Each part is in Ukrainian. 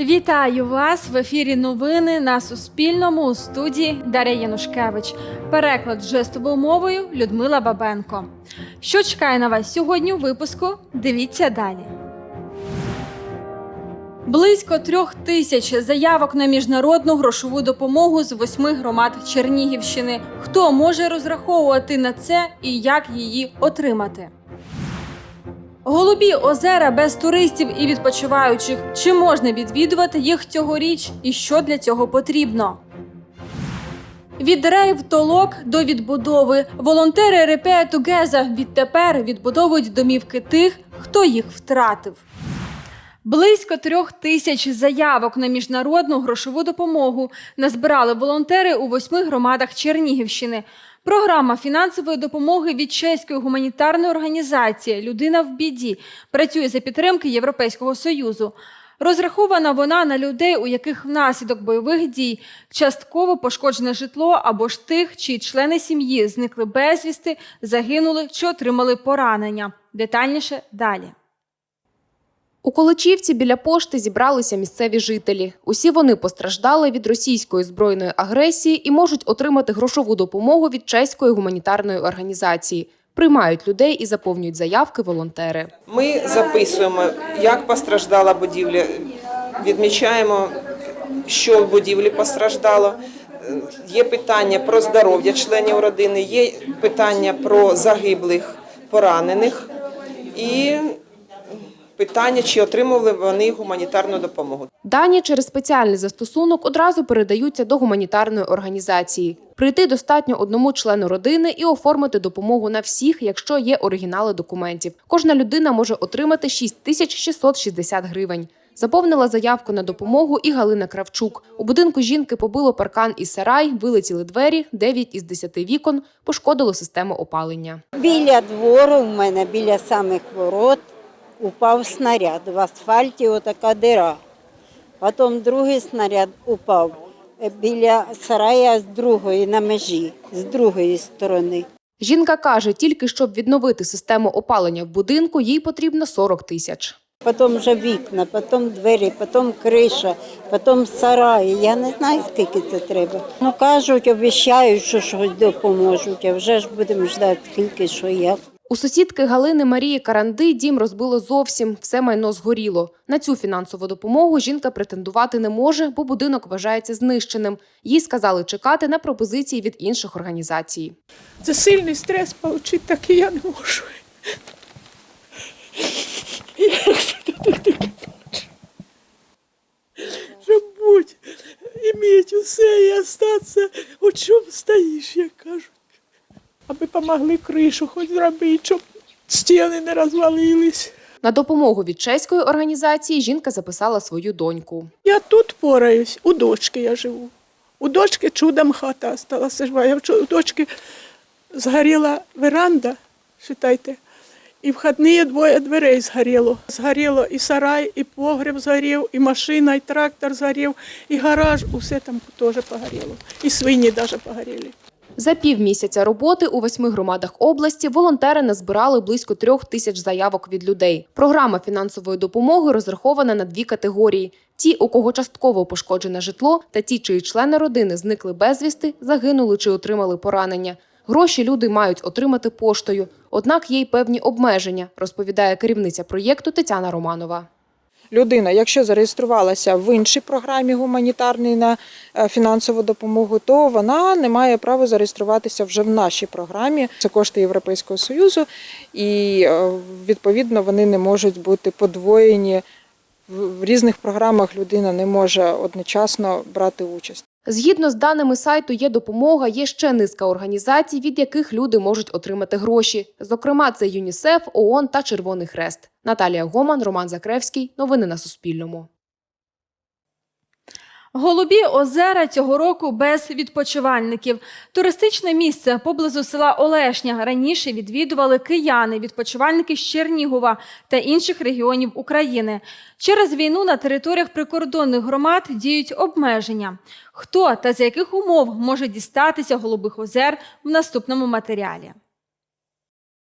Вітаю вас в ефірі. Новини на Суспільному у студії Дар'я Янушкевич. Переклад жестовою мовою Людмила Бабенко. Що чекає на вас сьогодні у випуску? Дивіться далі. Близько трьох тисяч заявок на міжнародну грошову допомогу з восьми громад Чернігівщини. Хто може розраховувати на це і як її отримати? Голубі озера без туристів і відпочиваючих. Чи можна відвідувати їх цьогоріч і що для цього потрібно? Від рейв толок до відбудови волонтери Repair Together відтепер відбудовують домівки тих, хто їх втратив. Близько трьох тисяч заявок на міжнародну грошову допомогу назбирали волонтери у восьми громадах Чернігівщини. Програма фінансової допомоги від чеської гуманітарної організації Людина в біді працює за підтримки Європейського союзу. Розрахована вона на людей, у яких внаслідок бойових дій частково пошкоджене житло або ж тих, чиї члени сім'ї зникли безвісти, загинули чи отримали поранення. Детальніше далі. У Колочівці біля пошти зібралися місцеві жителі. Усі вони постраждали від російської збройної агресії і можуть отримати грошову допомогу від чеської гуманітарної організації. Приймають людей і заповнюють заявки волонтери. Ми записуємо, як постраждала будівля, відмічаємо, що в будівлі постраждало. Є питання про здоров'я членів родини, є питання про загиблих, поранених і питання, чи отримували вони гуманітарну допомогу. Дані через спеціальний застосунок одразу передаються до гуманітарної організації. Прийти достатньо одному члену родини і оформити допомогу на всіх, якщо є оригінали документів. Кожна людина може отримати 6660 гривень. Заповнила заявку на допомогу і Галина Кравчук. У будинку жінки побило паркан і сарай, вилетіли двері, 9 із 10 вікон, пошкодило систему опалення. Біля двору в мене, біля самих ворот, упав снаряд. В асфальті отака дира. Потім другий снаряд упав біля сарая з другої на межі, з другої сторони. Жінка каже, тільки щоб відновити систему опалення в будинку, їй потрібно 40 тисяч. Потім вже вікна, потім двері, потім криша, потім сараї. Я не знаю, скільки це треба. Ну кажуть, обіцяють, що щось допоможуть, а вже ж будемо ждати, скільки що як. У сусідки Галини Марії Каранди дім розбило зовсім, все майно згоріло. На цю фінансову допомогу жінка претендувати не може, бо будинок вважається знищеним. Їй сказали чекати на пропозиції від інших організацій. Це сильний стрес отримати такий я не можу. Щоб будь, іметь усе і остатися, у чому стоїш, як кажуть. Аби помогли кришу хоч зробити, щоб стіни не розвалились. На допомогу від чеської організації жінка записала свою доньку. Я тут пораюсь, у дочки я живу. У дочки чудом хата осталася жива. Я у дочки згоріла веранда, считайте, і входні двоє дверей згоріло. Згоріло і сарай, і погреб згорів, і машина, і трактор згорів, і гараж, усе там теж погоріло. І свині навіть погоріли. За півмісяця роботи у восьми громадах області волонтери назбирали близько трьох тисяч заявок від людей. Програма фінансової допомоги розрахована на дві категорії: ті, у кого частково пошкоджене житло, та ті, чиї члени родини зникли безвісти, загинули чи отримали поранення. Гроші люди мають отримати поштою, однак є й певні обмеження, розповідає керівниця проєкту Тетяна Романова. Людина, якщо зареєструвалася в іншій програмі гуманітарній на е, фінансову допомогу, то вона не має права зареєструватися вже в нашій програмі. Це кошти Європейського союзу, і е, відповідно вони не можуть бути подвоєні. В різних програмах людина не може одночасно брати участь. Згідно з даними сайту, є допомога, є ще низка організацій, від яких люди можуть отримати гроші. Зокрема, це ЮНІСЕФ, ООН та Червоний Хрест. Наталія Гоман, Роман Закревський. Новини на Суспільному. Голубі озера цього року без відпочивальників. Туристичне місце поблизу села Олешня раніше відвідували кияни, відпочивальники з Чернігова та інших регіонів України. Через війну на територіях прикордонних громад діють обмеження. Хто та з яких умов може дістатися голубих озер в наступному матеріалі?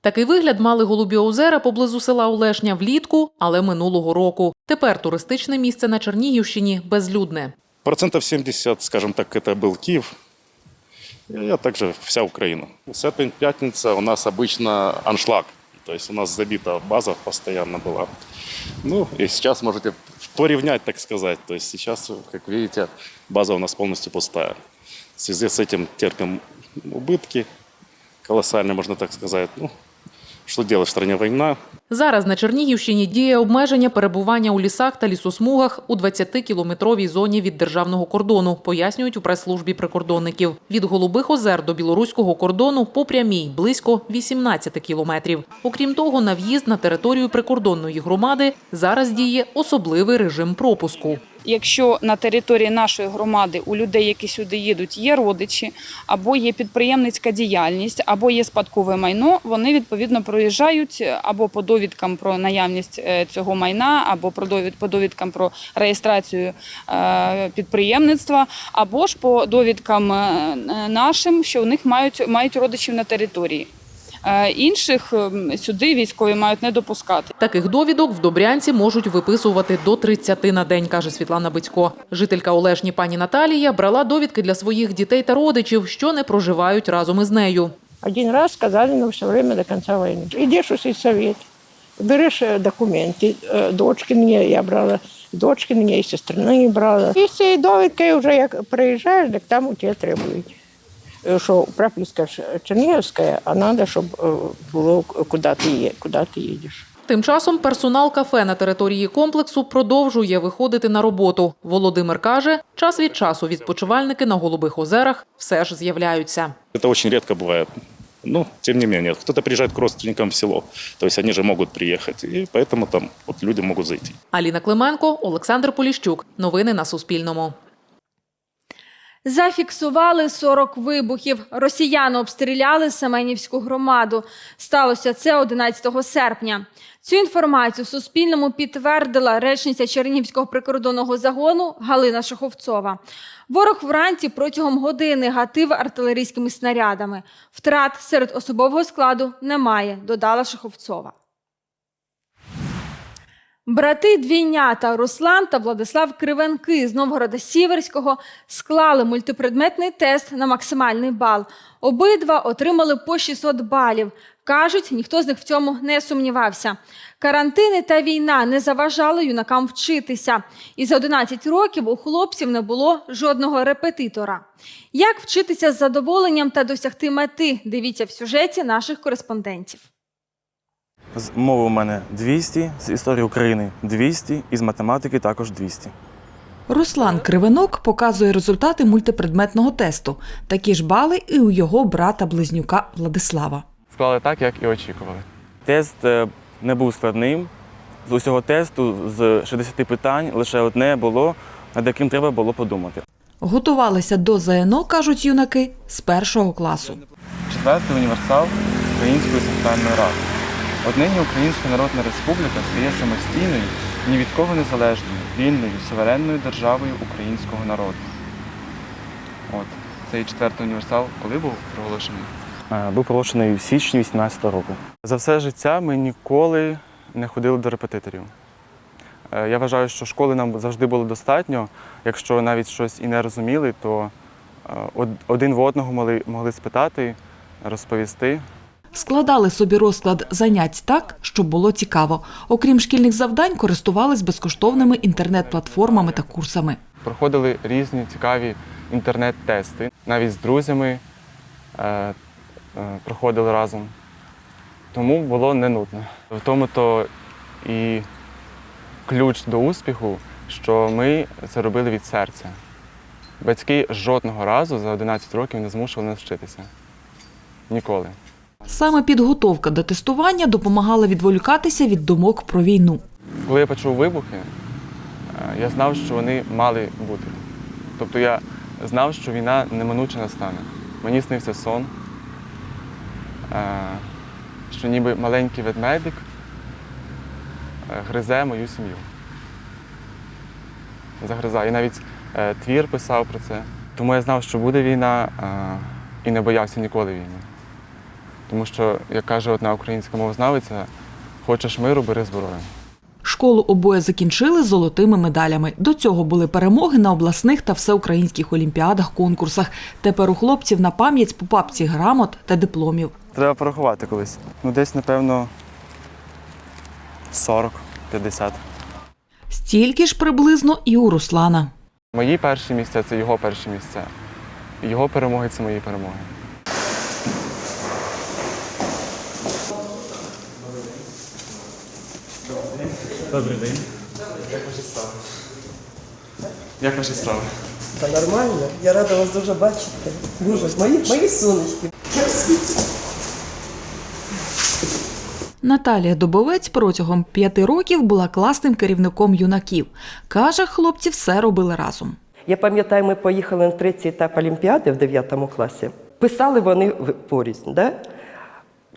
Такий вигляд мали голубі озера поблизу села Олешня влітку, але минулого року. Тепер туристичне місце на Чернігівщині безлюдне. Процентов 70, скажем так, это был Киев. А также вся Украина. С этой пятницы у нас обычно аншлаг. То есть у нас забита база постоянно была. Ну, и сейчас можете поревнять, так сказать. То есть сейчас, как видите, база у нас полностью пустая. В связи с этим терпим убытки колоссальные, можно так сказать. Ну, что делать, в стране война, Зараз на Чернігівщині діє обмеження перебування у лісах та лісосмугах у 20-кілометровій зоні від державного кордону, пояснюють у прес-службі прикордонників. Від Голубих озер до білоруського кордону по прямій близько 18 кілометрів. Окрім того, на в'їзд на територію прикордонної громади зараз діє особливий режим пропуску. Якщо на території нашої громади у людей, які сюди їдуть, є родичі, або є підприємницька діяльність, або є спадкове майно, вони відповідно проїжджають або по довідкам про наявність е, цього майна, або по довідкам про реєстрацію е, підприємництва, або ж по довідкам е, нашим, що у них мають мають родичів на території. Е, Інших ем, сюди військові мають не допускати. Таких довідок в Добрянці можуть виписувати до 30 на день, каже Світлана Бицько. Жителька Олешні пані Наталія брала довідки для своїх дітей та родичів, що не проживають разом із нею. Один раз сказали нам все время до конца войны. Идешь у сельсовет, берешь э, документы, э, дочкины, я брала дочкины, и сестрины брала. І з цією довідкою вже як приїжджаєш, так там у тебе требують. Е, Що прописка ж Чернігівська, а треба, щоб е, було куди ти, є, куди ти їдеш. Тим часом персонал кафе на території комплексу продовжує виходити на роботу. Володимир каже, час від часу відпочивальники на голубих озерах все ж з'являються. Это очень редко бывает. Ну, тем не менее, кто-то приезжает к родственникам в село. То есть они же могут приехать. И поэтому там вот люди могут зайти. Аліна Клименко, Олександр Поліщук. Новини на Суспільному. Зафіксували 40 вибухів. Росіяни обстріляли Семенівську громаду. Сталося це 11 серпня. Цю інформацію Суспільному підтвердила речниця Чернігівського прикордонного загону Галина Шаховцова. Ворог вранці протягом години гатив артилерійськими снарядами. Втрат серед особового складу немає, додала Шаховцова. Брати двійнята Руслан та Владислав Кривенки з Новгорода Сіверського склали мультипредметний тест на максимальний бал. Обидва отримали по 600 балів. Кажуть, ніхто з них в цьому не сумнівався. Карантини та війна не заважали юнакам вчитися. І за 11 років у хлопців не було жодного репетитора. Як вчитися з задоволенням та досягти мети? Дивіться в сюжеті наших кореспондентів. З мови у мене 200, з історії України 200 і з математики також 200. Руслан Кривенок показує результати мультипредметного тесту. Такі ж бали і у його брата-близнюка Владислава. Склали так, як і очікували. Тест е, не був складним. З усього тесту з 60 питань лише одне було, над яким треба було подумати. Готувалися до ЗНО, кажуть юнаки, з першого класу. Четвертий універсал Української центральної ради. Однині Українська Народна Республіка стає самостійною, ні від кого незалежною, вільною, суверенною державою українського народу. От цей четвертий універсал коли був проголошений? Був проголошений в січні 18 року. За все життя ми ніколи не ходили до репетиторів. Е, Я вважаю, що школи нам завжди було достатньо. Якщо навіть щось і не розуміли, то е, один в одного могли спитати, розповісти. Складали собі розклад занять так, щоб було цікаво. Окрім шкільних завдань, користувались безкоштовними інтернет-платформами та курсами. Проходили різні цікаві інтернет-тести. Навіть з друзями е, е, проходили разом. Тому було не нудно. В тому то і ключ до успіху, що ми це робили від серця. Батьки жодного разу за 11 років не змушували нас вчитися. Ніколи. Саме підготовка до тестування допомагала відволікатися від думок про війну. Коли я почув вибухи, е, я знав, що вони мали бути. Тобто я знав, що війна неминуче настане. Мені снився сон, е, що ніби маленький ведмедик е, гризе мою сім'ю. Загризає. І навіть твір писав про це. Тому я знав, що буде війна і не боявся ніколи війни. Тому що, як каже одна українська мовознавиця, хочеш миру, бери зброю. Школу обоє закінчили з золотими медалями. До цього були перемоги на обласних та всеукраїнських олімпіадах, конкурсах. Тепер у хлопців на пам'ять по папці грамот та дипломів. Треба порахувати колись. Ну, десь, напевно, 40-50. Стільки ж приблизно і у Руслана. Мої перші місця це його перші місця. Його перемоги це мої перемоги. Добрий день. Як ваші справи? Як ваші справи? Та нормально. Я рада вас дуже бачити. Дуже. Мої, мої сонечки. Наталія Добовець протягом п'яти років була класним керівником юнаків. Каже, хлопці все робили разом. Я пам'ятаю, ми поїхали на третій етап Олімпіади в 9 класі. Писали вони порознь. Да?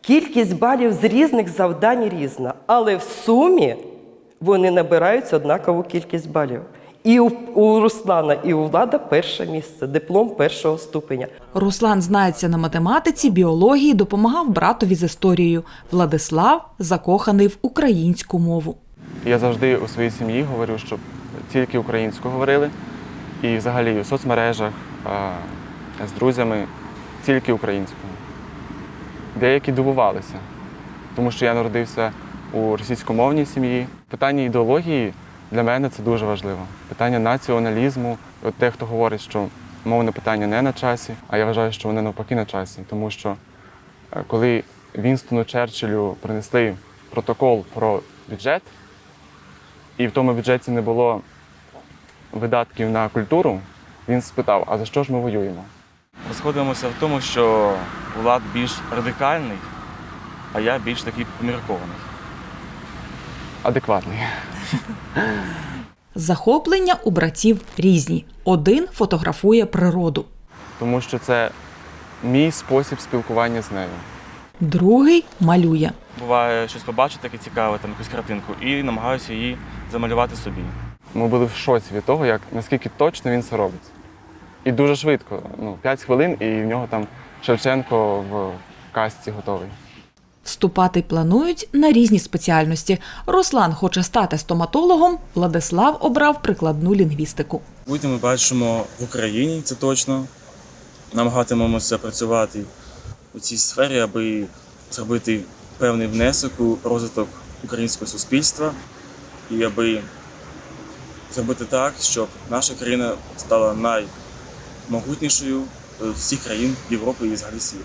Кількість балів з різних завдань різна, але в сумі вони набирають однакову кількість балів. І у, Руслана, і у Влада перше місце, диплом першого ступеня. Руслан знається на математиці, біології, допомагав братові з історією. Владислав закоханий в українську мову. Я завжди у своїй сім'ї говорю, щоб тільки українську говорили. І взагалі у соцмережах а, з друзями тільки українською. Деякі дивувалися, тому що я народився у російськомовній сім'ї. Питання ідеології для мене це дуже важливо. Питання націоналізму. От дехто говорить, що мовне питання не на часі, а я вважаю, що вони навпаки на часі, тому що е, коли Вінстону Черчиллю принесли протокол про бюджет, і в тому бюджеті не було видатків на культуру, він спитав: а за що ж ми воюємо? Розходимося в тому, що Влад більш радикальний, а я більш такий поміркований. Адекватний. Захоплення у братів різні. Один фотографує природу, Тому що це мій спосіб спілкування з нею. другий малює. Буває щось побачити таке цікаве, там якусь картинку, і намагаюся її замалювати собі. Ми були в шоці від того, як наскільки точно він це робить. І дуже швидко. Ну, 5 хвилин, і в нього там Шевченко в касті готовий. Вступати планують на різні спеціальності. Руслан хоче стати стоматологом, Владислав обрав прикладну лінгвістику. Майбутнє ми бачимо в Україні, це точно. Намагатимемося працювати у цій сфері, аби зробити певний внесок у розвиток українського суспільства і аби зробити так, щоб наша країна стала наймогутнішою всіх країн Європи і взагалі світу.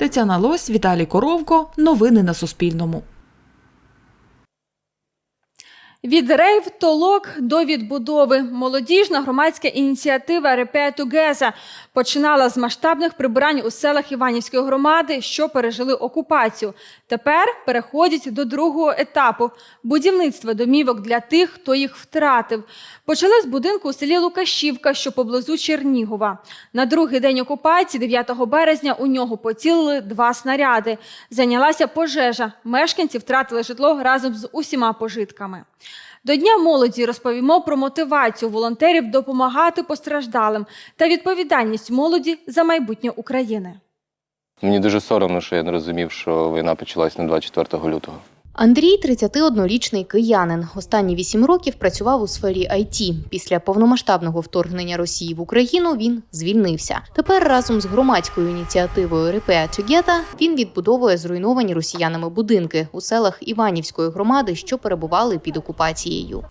Тетяна Лось, Віталій Коровко. Новини на Суспільному. Від рейв толок до відбудови молодіжна громадська ініціатива Together починала з масштабних прибирань у селах Іванівської громади, що пережили окупацію. Тепер переходять до другого етапу будівництва домівок для тих, хто їх втратив. Почали з будинку у селі Лукашівка, що поблизу Чернігова. На другий день окупації, 9 березня, у нього поцілили два снаряди. Зайнялася пожежа. Мешканці втратили житло разом з усіма пожитками. До Дня молоді розповімо про мотивацію волонтерів допомагати постраждалим та відповідальність молоді за майбутнє України. Мені дуже соромно, що я не розумів, що війна почалась не 24 лютого. Андрій 31-річний киянин. Останні 8 років працював у сфері IT. Після повномасштабного вторгнення Росії в Україну він звільнився. Тепер разом з громадською ініціативою Repair Together він відбудовує зруйновані росіянами будинки у селах Іванівської громади, що перебували під окупацією.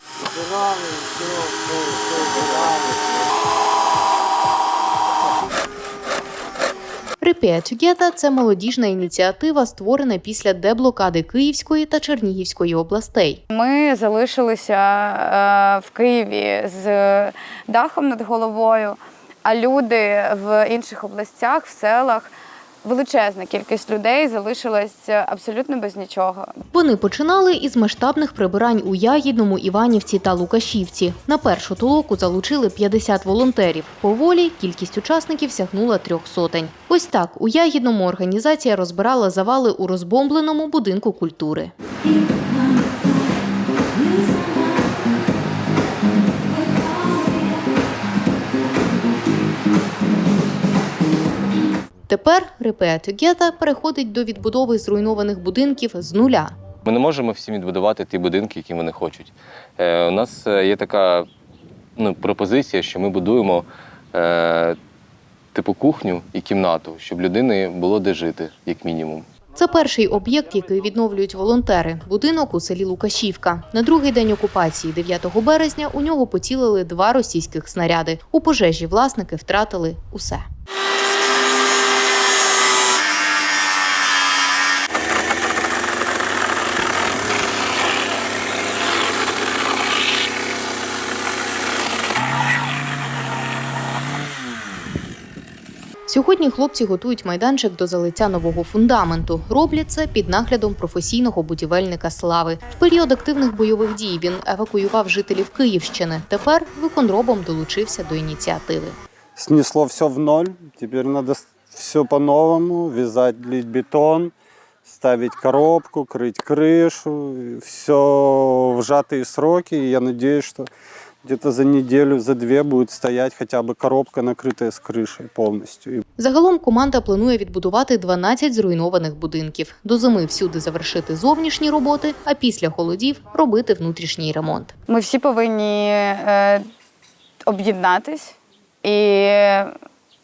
Repair Together – це молодіжна ініціатива, створена після деблокади Київської та Чернігівської областей. Ми залишилися е, в Києві з дахом над головою, а люди в інших областях, в селах, величезна кількість людей залишилась абсолютно без нічого. Вони починали із масштабних прибирань у Ягідному, Іванівці та Лукашівці. На першу толоку залучили 50 волонтерів. Поволі кількість учасників сягнула трьох сотень. Ось так у Ягідному організація розбирала завали у розбомбленому будинку культури. Тепер Repair Together переходить до відбудови зруйнованих будинків з нуля. Ми не можемо всім відбудувати ті будинки, які вони хочуть. Е, у нас е, є така ну, пропозиція, що ми будуємо е, типу кухню і кімнату, щоб людини було де жити, як мінімум. Це перший об'єкт, який відновлюють волонтери. Будинок у селі Лукашівка. На другий день окупації, 9 березня, у нього поцілили два російських снаряди. У пожежі власники втратили усе. Сьогодні хлопці готують майданчик до залиття нового фундаменту. Роблять це під наглядом професійного будівельника Слави. В період активних бойових дій він евакуював жителів Київщини. Тепер виконробом долучився до ініціативи. снесло все в ноль. Теперь надо все по-новому, вязать, лить бетон, ставить коробку, крыть крышу. Все в сжатые сроки. И я надеюсь, что где-то за неделю, за две будет стоять хотя бы коробка, накрытая с крышей полностью. И Загалом команда планує відбудувати 12 зруйнованих будинків. До зими всюди завершити зовнішні роботи, а після холодів робити внутрішній ремонт. Ми всі повинні е, об'єднатись і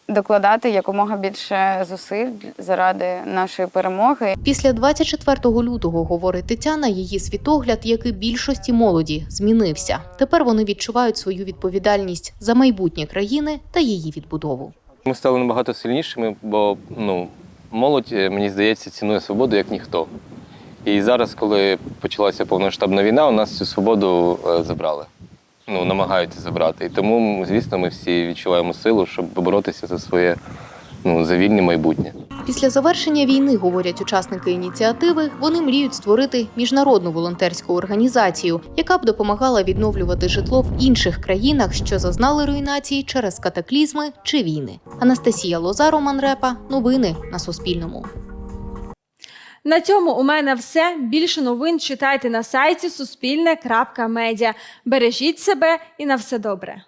докладати якомога більше зусиль заради нашої перемоги. Після 24 лютого, говорить Тетяна, її світогляд, як і більшості молоді, змінився. Тепер вони відчувають свою відповідальність за майбутнє країни та її відбудову. Ми стали набагато сильнішими, бо ну, молодь, е, мені здається, цінує свободу як ніхто. І зараз, коли почалася повномасштабна війна, у нас цю свободу е, забрали. Ну, намагаються забрати. І тому, звісно, ми всі відчуваємо силу, щоб боротися за своє ну, за вільне майбутнє. Після завершення війни, говорять учасники ініціативи, вони мріють створити міжнародну волонтерську організацію, яка б допомагала відновлювати житло в інших країнах, що зазнали руйнації через катаклізми чи війни. Анастасія Лоза, Роман Репа. Новини на Суспільному. На цьому у мене все. Більше новин читайте на сайті Суспільне.Медіа. Бережіть себе і на все добре.